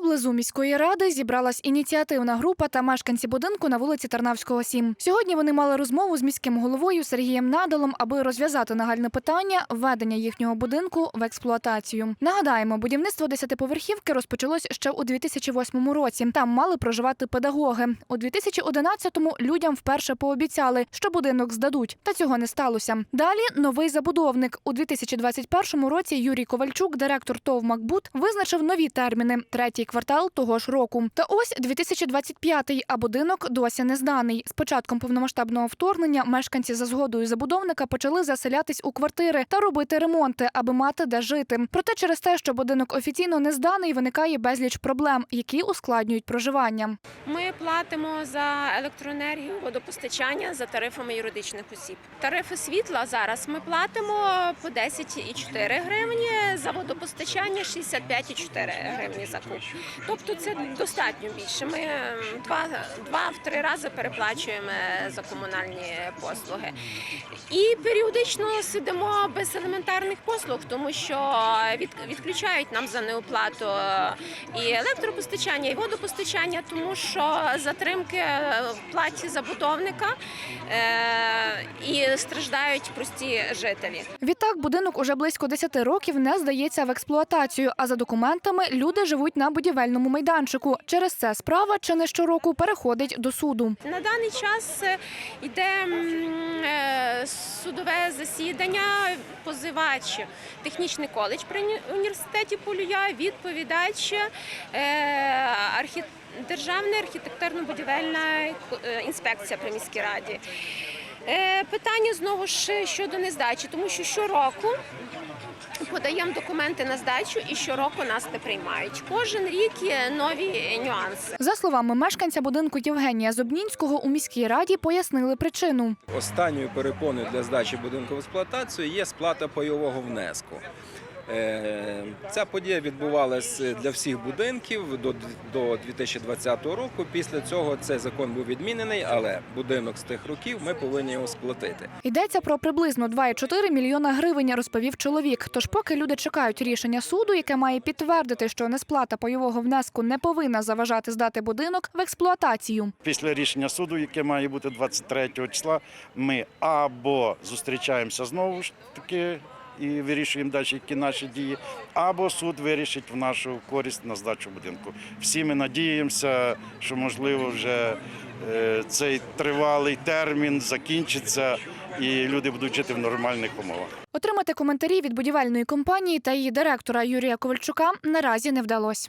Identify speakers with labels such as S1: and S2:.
S1: Поблизу міської ради зібралась ініціативна група та мешканці будинку на вулиці Тарнавського 7. Сьогодні вони мали розмову з міським головою Сергієм Надалом, аби розв'язати нагальне питання введення їхнього будинку в експлуатацію. Нагадаємо, будівництво десятиповерхівки розпочалось ще у 2008 році. Там мали проживати педагоги. У 2011-му людям вперше пообіцяли, що будинок здадуть, та цього не сталося. Далі новий забудовник у 2021 році. Юрій Ковальчук, директор ТОВ «Макбут», визначив нові терміни третій квартал того ж року. Та ось 2025-й, а будинок досі не зданий. З початком повномасштабного вторгнення мешканці за згодою забудовника почали заселятись у квартири та робити ремонти, аби мати де жити. Проте через те, що будинок офіційно не зданий, виникає безліч проблем, які ускладнюють проживання.
S2: Ми платимо за електроенергію, водопостачання за тарифами юридичних осіб. Тарифи світла зараз ми платимо по 10,4 гривні, за водопостачання 65,4 гривні за куб. Тобто це достатньо більше. Ми ем, два, два в три рази переплачуємо за комунальні послуги. І періодично сидимо без елементарних послуг, тому що від, відключають нам за неоплату і електропостачання, і водопостачання, тому що затримки в платі забудовника е, і страждають прості жителі.
S1: Відтак будинок уже близько 10 років не здається в експлуатацію. А за документами люди живуть на будівельному майданчику. Через це справа чи не щороку переходить до суду.
S2: На даний час е, йде е, судове засідання. Позивач технічний коледж при університеті Полюя, відповідач е, архі... Державна архітектурно-будівельна е, інспекція при міській раді. Е, Питання знову ж щодо нездачі, тому що щороку подаємо документи на здачу і щороку нас не приймають. Кожен рік є нові нюанси.
S1: За словами мешканця будинку Євгенія Зобнінського, у міській раді пояснили причину.
S3: Останньою перепоною для здачі будинку в експлуатацію є сплата пайового внеску. Е, Ця подія відбувалася для всіх будинків до до 2020 року. Після цього цей закон був відмінений, але будинок з тих років ми повинні його сплатити.
S1: Йдеться про приблизно 2,4 мільйона гривень, розповів чоловік. Тож, поки люди чекають рішення суду, яке має підтвердити, що несплата пайового внеску не повинна заважати здати будинок в експлуатацію.
S4: Після рішення суду, яке має бути 23 числа, ми або зустрічаємося знову ж таки і вирішуємо далі, які наші дії, або суд вирішить в нашу користь на здачу будинку. Всі ми надіємося, що можливо вже е, цей тривалий термін закінчиться і люди будуть жити в нормальних умовах.
S1: Отримати коментарі від будівельної компанії та її директора Юрія Ковальчука наразі не вдалося.